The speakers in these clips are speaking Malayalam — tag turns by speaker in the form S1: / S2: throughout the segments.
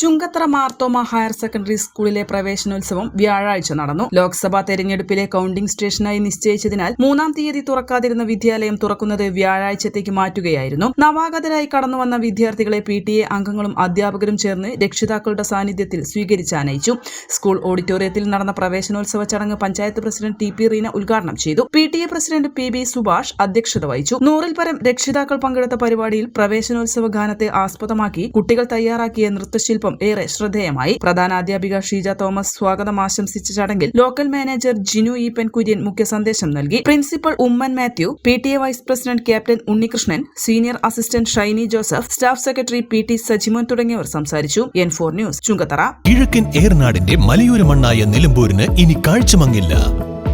S1: Chungathara Marthoma higher secondary സ്കൂളിലെ പ്രവേശനോത്സവം വ്യാഴാഴ്ച നടന്നു. ലോക്സഭാ തെരഞ്ഞെടുപ്പിലെ കൌണ്ടിംഗ് സ്റ്റേഷനായി നിശ്ചയിച്ചതിനാൽ മൂന്നാം തീയതി തുറക്കാതിരുന്ന വിദ്യാലയം തുറക്കുന്നത് വ്യാഴാഴ്ചത്തേക്ക് മാറ്റുകയായിരുന്നു. നവാഗതരായി കടന്നുവന്ന വിദ്യാർത്ഥികളെ പി ടി എ അംഗങ്ങളും അധ്യാപകരും ചേർന്ന് രക്ഷിതാക്കളുടെ സാന്നിധ്യത്തിൽ സ്വീകരിച്ചാനയിച്ചു. സ്കൂൾ ഓഡിറ്റോറിയത്തിൽ നടന്ന പ്രവേശനോത്സവ ചടങ്ങ് panchayat president T P Reena ഉദ്ഘാടനം ചെയ്തു. P T A president P B Subhash അധ്യക്ഷത വഹിച്ചു. നൂറിൽ പരം രക്ഷിതാക്കൾ പങ്കെടുത്ത പരിപാടിയിൽ പ്രവേശനോത്സവ ഗാനത്തെ ആസ്പദമാക്കി കുട്ടികൾ തയ്യാറാക്കിയ നൃത്തശില്പം ഏറെ ശ്രദ്ധേയമായി. പ്രധാനാധ്യാപിക ഷീജ തോമസ് സ്വാഗതം ആശംസിച്ച ചടങ്ങിൽ ലോക്കൽ മാനേജർ ജിനു ഈപ്പൻ കുര്യൻ മുഖ്യ സന്ദേശം നൽകി. Principal Oommen Mathew P T A vice president captain Unnikrishnan senior assistant Shiny Joseph staff secretary P T Sajimon തുടങ്ങിയവർ സംസാരിച്ചു. N four news Chungathara.
S2: കിഴക്കൻ ഏർനാടിന്റെ മലയോര മണ്ണായ നിലമ്പൂരിന് ഇനി കാഴ്ചമങ്ങില്ല.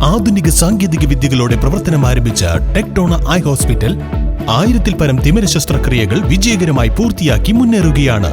S2: ആധുനിക സാങ്കേതിക വിദ്യകളോടെ പ്രവർത്തനം ആരംഭിച്ച ടെക്ടോണ ഐ ഹോസ്പിറ്റൽ ആയിരത്തിൽ പരം തിമിര ശസ്ത്രക്രിയകൾ വിജയകരമായി പൂർത്തിയാക്കി മുന്നേറുകയാണ്.